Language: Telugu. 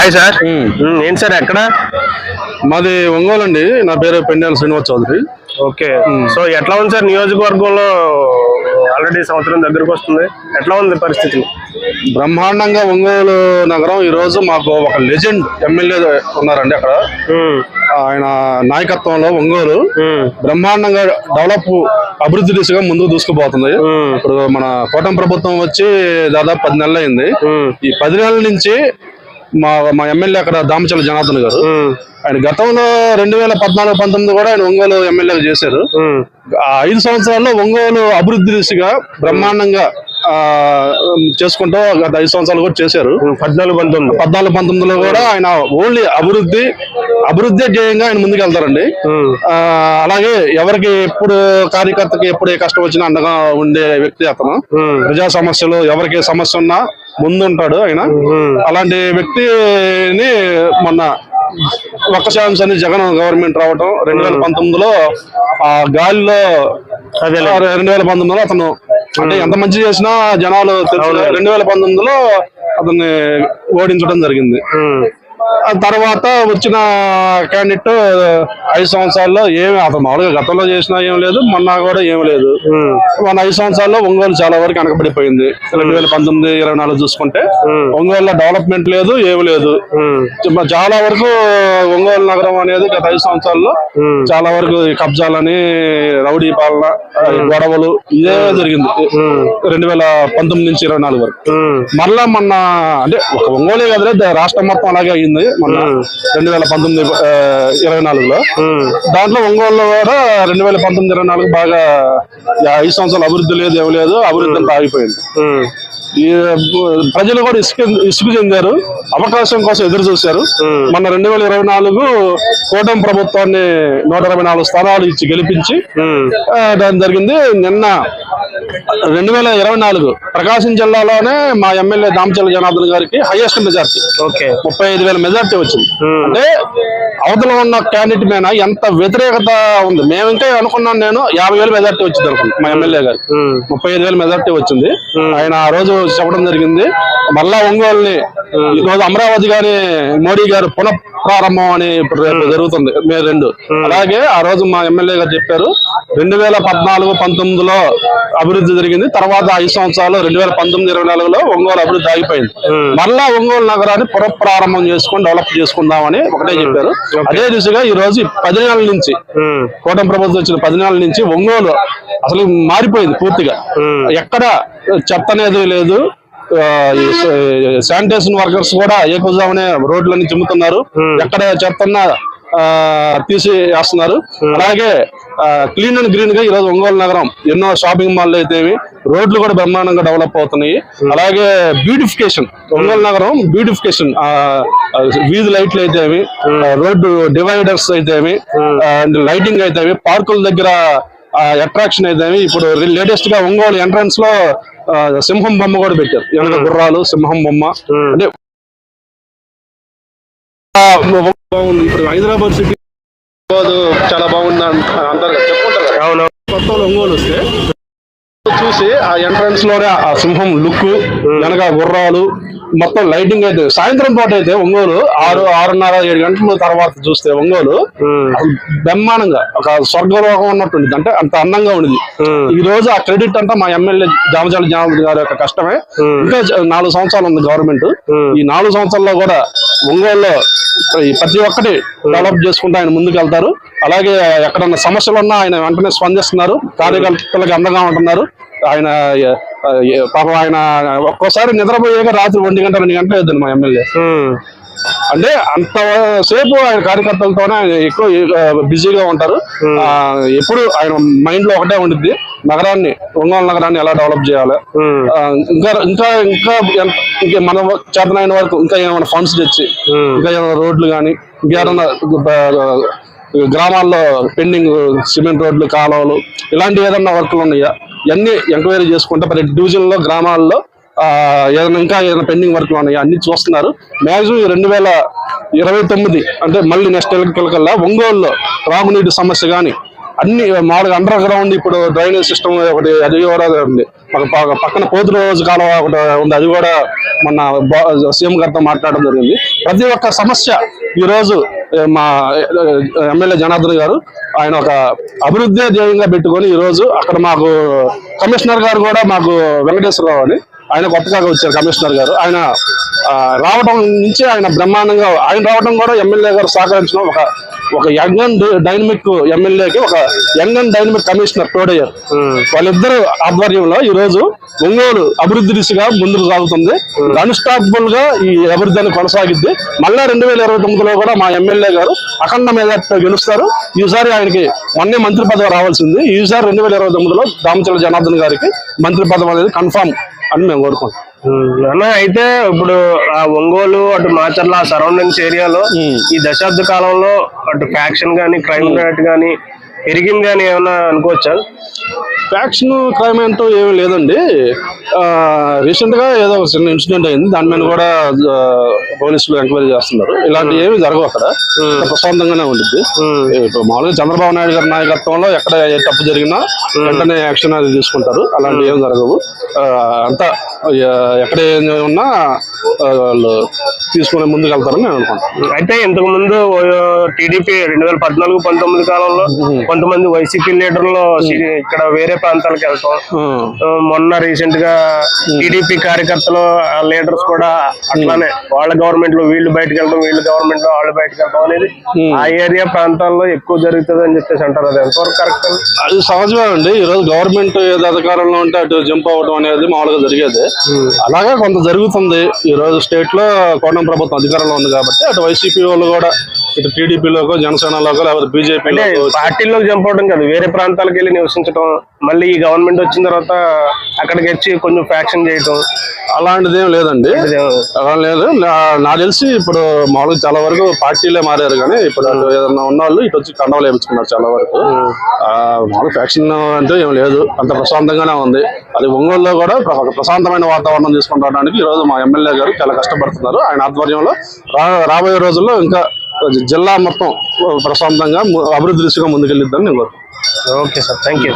Hi sir. ఏంటి సార్ ఎక్కడ? మాది ఒంగోలు అండి. నా పేరు పెండాల శ్రీనివాస్ చౌదరి. ఓకే. సో ఎట్లా ఉంది సార్ నియోజకవర్గంలో ఆల్రెడీ సంవత్సరం దగ్గరకు వస్తుంది? ఎట్లా ఉంది పరిస్థితి? బ్రహ్మాండంగా ఒంగోలు నగరం. ఈ రోజు మాకు ఒక లెజెండ్ ఎమ్మెల్యే ఉన్నారండి అక్కడ. ఆయన నాయకత్వంలో ఒంగోలు. బ్రహ్మాండంగా డెవలప్ అభివృద్ధి దిశగా ముందుకు దూసుకుపోతుంది. ఇప్పుడు మన కూటమి ప్రభుత్వం వచ్చి దాదాపు పది నెలలు అయింది ఈ పది నెలల నుంచి మా మా ఎమ్మెల్యే అక్కడ దామచల జనార్దన్ గారు. ఆయన గతంలో రెండు వేల పద్నాలుగు పంతొమ్మిది కూడా ఆయన ఒంగోలు ఎమ్మెల్యేగా చేశారు. ఆ ఐదు సంవత్సరాల్లో ఒంగోలు అభివృద్ధి దిశగా బ్రహ్మాండంగా చేసుకుంటూ గత ఐదు సంవత్సరాలు కూడా చేశారు. పద్నాలుగు పంతొమ్మిది. పద్నాలుగు పంతొమ్మిదిలో కూడా ఆయన ఓన్లీ అభివృద్ధి అభివృద్ధి ధ్యేయంగా ఆయన ముందుకు వెళ్తారండి అలాగే ఎవరికి ఎప్పుడు కార్యకర్తకి ఎప్పుడు ఏ కష్టం వచ్చినా అండగా ఉండే వ్యక్తి అతను. ప్రజా సమస్యలు ఎవరికి సమస్య ఉన్నా ముందు ఉంటాడు ఆయన అలాంటి వ్యక్తిని మొన్న ఒక్క ఛాన్స్ అని జగన్ గవర్నమెంట్ రావటం. రెండు వేల పంతొమ్మిదిలో ఆ గాలిలో రెండు వేల పంతొమ్మిదిలో అతను అంటే ఎంత మంచి చేసినా జనాలు రెండు వేల పంతొమ్మిదిలో అతన్ని ఓడించడం జరిగింది. తర్వాత వచ్చిన క్యాండిడేట్ ఐదు సంవత్సరాల్లో ఏమి అతను మామూలుగా గతంలో చేసినా ఏం లేదు మొన్న కూడా ఏం లేదు. మన ఐదు సంవత్సరాల్లో ఒంగోలు చాలా వరకు వెనకబడిపోయింది. రెండు వేల పంతొమ్మిది ఇరవై నాలుగు చూసుకుంటే. ఒంగోలులో డెవలప్మెంట్ లేదు ఏమి లేదు. చాలా వరకు ఒంగోలు నగరం అనేది గత ఐదు సంవత్సరాల్లో. చాలా వరకు కబ్జాలని రౌడీ పాలన గొడవలు ఇదే జరిగింది. రెండు వేల పంతొమ్మిది నుంచి ఇరవై నాలుగు వరకు. మరలా మొన్న అంటే ఒక ఒంగోలే కదలే ద- రాష్ట్రం మొత్తం అలాగే అయింది మొన్న రెండు వేల పంతొమ్మిది ఇరవై నాలుగులో. దాంట్లో ఒంగోలులో కూడా రెండు వేల పంతొమ్మిది ఇరవై నాలుగు బాగా ఐదు సంవత్సరాలు అభివృద్ధి లేదు ఏమి లేదు అభివృద్ధి అంతా ఆగిపోయింది. ప్రజలు కూడా ఇసుక ఇసుకు చెందారు అవకాశం కోసం ఎదురు చూశారు. మన రెండు వేల ఇరవై నాలుగు కూటమి ప్రభుత్వాన్ని నూట ఇరవై నాలుగు స్థానాలు ఇచ్చి గెలిపించి దాని జరిగింది. నిన్న రెండు వేల ఇరవై నాలుగు ప్రకాశం జిల్లాలోనే మా ఎమ్మెల్యే దామచల్ల జనార్దన్ గారికి హైయెస్ట్ మెజార్టీ ఓకే. ముప్పై ఐదు వేల మెజార్టీ వచ్చింది. మ్మ్. అంటే అవతల ఉన్న క్యాండిడేట్ మీద ఎంత వ్యతిరేకత ఉంది? మేము ఇంకా అనుకున్నాను నేను యాభై వేల మెజార్టీ వచ్చింది అనుకున్నాను మా ఎమ్మెల్యే గారు. మ్మ్, ముప్పై ఐదు వేల మెజార్టీ వచ్చింది. ఆయన ఆ రోజు చెప్పడం జరిగింది. మళ్ళా ఒంగోలుని ఈ రోజు అమరావతి గాని మోడీ గారు పునః ప్రారంభం అని ఇప్పుడు రేపు జరుగుతుంది మే రెండు. అలాగే ఆ రోజు మా ఎమ్మెల్యే గారు చెప్పారు రెండు వేల పద్నాలుగు పంతొమ్మిదిలో అభివృద్ధి జరిగింది తర్వాత ఐదు సంవత్సరాలు రెండు వేల పంతొమ్మిది ఇరవై నాలుగులో ఒంగోలు అభివృద్ధి ఆగిపోయింది. మళ్ళా ఒంగోలు నగరాన్ని పునఃప్రారంభం చేసుకొని డెవలప్ చేసుకుందామని ఒకటే చెప్పారు. అదే దిశగా ఈ రోజు పది నెలల నుంచి కూటమి ప్రభుత్వం వచ్చిన పది నెలల నుంచి ఒంగోలు అసలు మారిపోయింది పూర్తిగా. ఎక్కడ చెత్త అనేది లేదు శానిటేషన్ వర్కర్స్ కూడా ఏకజామనే రోడ్లన్నీ చిమ్ముతున్నారు. ఎక్కడ చెత్త ఉన్నా, ఆ, తీసి వేస్తున్నారు అలాగే క్లీన్ అండ్ గ్రీన్గా ఈరోజు ఒంగోలు నగరం ఎన్నో షాపింగ్ మాల్ అయితేవి రోడ్లు కూడా బ్రహ్మాండంగా డెవలప్ అవుతున్నాయి. అలాగే బ్యూటిఫికేషన్ ఒంగోలు నగరం బ్యూటిఫికేషన్ వీధి లైట్లు అయితేవి రోడ్డు డివైడర్స్ అయితేవి అండ్ లైటింగ్ అయితేవి పార్కుల దగ్గర అట్రాక్షన్ అయితేవి ఇప్పుడు లేటెస్ట్గా ఒంగోలు ఎంట్రన్స్లో సింహం బొమ్మ కూడా పెట్టారు. వెనక గుర్రాలు సింహం బొమ్మ. అంటే బాగుంది. ఇప్పుడు హైదరాబాద్ సిటీ చాలా బాగుంది అంట- అంటారు కదా, చెప్పుకుంటారు కొత్త ఒంగోలు వస్తే చూసి ఆ ఎంట్రన్స్లోనే ఆ సింహం లుక్ వెనక గుర్రాలు మొత్తం లైటింగ్ అయితే సాయంత్రం పూట అయితే ఒంగోలు ఆరు ఆరున్నర ఏడు గంటల తర్వాత చూస్తే ఒంగోలు బ్రహ్మాండంగా ఒక స్వర్గలోకం ఉన్నట్టుంది అంటే అంత అందంగా ఉంది. ఈ రోజు ఆ క్రెడిట్ అంతా మా ఎమ్మెల్యే జామజాల జనార్దన్ గారి యొక్క కష్టమే. ఇంకా నాలుగు సంవత్సరాలు ఉంది గవర్నమెంట్. ఈ నాలుగు సంవత్సరాల్లో కూడా ఒంగోలులో ప్రతి ఒక్కటి డెవలప్ చేసుకుంటూ ఆయన ముందుకు వెళ్తారు అలాగే ఎక్కడన్నా సమస్యలు ఉన్నా ఆయన వెంటనే స్పందిస్తున్నారు. కార్యకర్తలకు అందంగా ఉంటున్నారు. ఆయన పాపం ఆయన ఒక్కోసారి నిద్రపోయాక రాత్రి ఒంటి గంట రెండు గంటలు వేద్దండి మా ఎమ్మెల్యే. మ్మ్, అంటే అంత సేపు ఆయన కార్యకర్తలతోనే ఎక్కువ బిజీగా ఉంటారు. ఎప్పుడు ఆయన మైండ్లో ఒకటే ఉండిద్ది. నగరాన్ని ఒంగోలు నగరాన్ని ఎలా డెవలప్ చేయాలి? ఇంకా ఇంకా ఇంకా ఇంకా మన చేతనైన వరకు ఇంకా ఏమైనా ఫండ్స్ తెచ్చి. ఇంకా ఏమైనా రోడ్లు కానీ ఇంకేమైనా గ్రామాల్లో పెండింగ్ సిమెంట్ రోడ్లు కాలువలు ఇలాంటి ఏదన్నా వర్క్లు ఉన్నాయా? ఇవన్నీ ఎంక్వైరీ చేసుకుంటే ప్రతి డివిజన్లో గ్రామాల్లో ఏదైనా ఇంకా ఏదైనా పెండింగ్ వర్క్లు ఉన్నాయా? అన్ని చూస్తున్నారు. మ్యాక్సిమం రెండు వేల ఇరవై తొమ్మిది అంటే మళ్ళీ నెక్స్ట్ ఎన్నికల కల్లా ఒంగోలులో త్రాగునీటి సమస్య కానీ అన్ని మామూలుగా అండర్ గ్రౌండ్ ఇప్పుడు డ్రైనేజ్ సిస్టమ్ ఒకటి అది కూడా ఉంది. ఒక పక్కన పోతు రోజు కాలం ఒకటి ఉంది. అది కూడా మొన్న సీఎం గారితో మాట్లాడడం జరిగింది. ప్రతి ఒక్క సమస్య ఈరోజు మా ఎమ్మెల్యే జనార్దన్ గారు ఆయన ఒక అభివృద్ధి ధ్యేయంగా పెట్టుకొని ఈరోజు అక్కడ మాకు కమిషనర్ గారు కూడా మాకు వెంకటేశ్వరరావు అని ఆయన కొత్తగా వచ్చారు కమిషనర్ గారు. ఆయన రావడం నుంచి ఆయన బ్రహ్మాండంగా ఆయన రావడం కూడా ఎమ్మెల్యే గారు సహకరించడం ఒక ఒక యంగ్ అండ్ డైనమిక్ ఎమ్మెల్యేకి ఒక యంగ్ అండ్ డైనమిక్ కమిషనర్ తోడయ్యారు వాళ్ళిద్దరు ఆధ్వర్యంలో ఈ రోజు ఒంగోలు అభివృద్ధి దిశగా ముందుకు సాగుతుంది. అన్స్టాపబుల్గా ఈ అభివృద్ధి అని కొనసాగిద్ది. మళ్ళా రెండు వేల ఇరవై తొమ్మిదిలో కూడా మా ఎమ్మెల్యే గారు అఖండ మెజార్టీతో గెలుస్తారు. ఈసారి ఆయనకి మొన్నే మంత్రి పదవి రావాల్సింది. ఈసారి రెండు వేల ఇరవై తొమ్మిదిలో దామచల జనార్దన్ గారికి మంత్రి పదవి అనేది కన్ఫామ్ అని మేము కోరుకుంటాం అన్న అయితే ఇప్పుడు ఆ ఒంగోలు అటు మాచర్ల సరౌండింగ్స్ ఏరియాలో. ఈ దశాబ్ద కాలంలో అటు ఫ్యాక్షన్ గానీ క్రైమ్ రేట్ గానీ పెరిగింది అని ఏమన్నా అనుకోవచ్చా? ఫ్యాక్షన్ క్రైమ్ అంటూ ఏమీ లేదండి. రీసెంట్గా ఏదో ఒక చిన్న ఇన్సిడెంట్ అయింది. దాని మీద కూడా పోలీసులు ఎంక్వైరీ చేస్తున్నారు. ఇలాంటి ఏమి జరగవు అక్కడ. ప్రశాంతంగానే ఉంటుంది ఇప్పుడు మామూలుగా చంద్రబాబు నాయుడు గారి నాయకత్వంలో ఎక్కడ ఏ తప్పు జరిగినా వెంటనే యాక్షన్ అది తీసుకుంటారు. అలాంటి ఏం జరగవు. అంతా ఎక్కడ ఏం ఉన్నా తీసుకుని ముందుకు వెళ్తారని నేను అనుకుంటున్నాను. అయితే ఇంతకు ముందు టీడీపీ రెండు వేల పద్నాలుగు పంతొమ్మిది కాలంలో కొంతమంది వైసీపీ లీడర్లు ఇక్కడ వేరే ప్రాంతాలకు వెళ్తాం మొన్న రీసెంట్గా టీడీపీ కార్యకర్తలు లీడర్స్ కూడా అట్లానే వాళ్ళ గవర్నమెంట్లో వీళ్ళు బయటకు వెళ్ళడం వీళ్ళు గవర్నమెంట్లో వాళ్ళు బయటకు వెళ్ళడం అనేది ఆ ఏరియా ప్రాంతాల్లో ఎక్కువ జరుగుతుంది అని చెప్పేసి అంటారు. అది ఎంతవరకు కరెక్ట్ అది సహజమే అండి. ఈ రోజు గవర్నమెంట్ ఏది అధికారంలో ఉంటే అటు జంప్ అవ్వడం అనేది మామూలుగా జరిగేది. అలాగే కొంత జరుగుతుంది. ఈ రోజు స్టేట్లో కోటం ప్రభుత్వం అధికారంలో ఉంది కాబట్టి అటు వైసీపీ వాళ్ళు కూడా ఇటు టీడీపీలోకో జనసేనలోకో లేకపోతే అంటే బీజేపీలో పార్టీలోకి జంప్ అవడం కాదు వేరే ప్రాంతాలకు వెళ్ళి నివసించడం మళ్ళీ ఈ గవర్నమెంట్ వచ్చిన తర్వాత అక్కడికి వచ్చి కొంచెం ఫ్యాక్షన్ చేయటం అలాంటిది ఏం లేదండి. అలా లేదు. నా- నాకు తెలిసి ఇప్పుడు మామూలుగా చాలా వరకు పార్టీలే మారారు కానీ ఇప్పుడు ఏదన్నా ఉన్న వాళ్ళు ఇటు వచ్చి కండవలు వేయించుకున్నారు చాలా వరకు. మామూలు ఫ్యాక్షన్ అంటే ఏం లేదు. అంత ప్రశాంతంగానే ఉంది. అది ఒంగోలులో కూడా ఒక ప్రశాంతమైన వాతావరణం తీసుకొని రావడానికి ఈ రోజు మా ఎమ్మెల్యే గారు చాలా కష్టపడుతున్నారు. ఆయన ఆధ్వర్యంలో రాబోయే రోజుల్లో ఇంకా జిల్లా మొత్తం ప్రశాంతంగా అభివృద్ధి దిశగా ముందుకెళ్ళిద్దని నేను ఓకే సార్. Thank you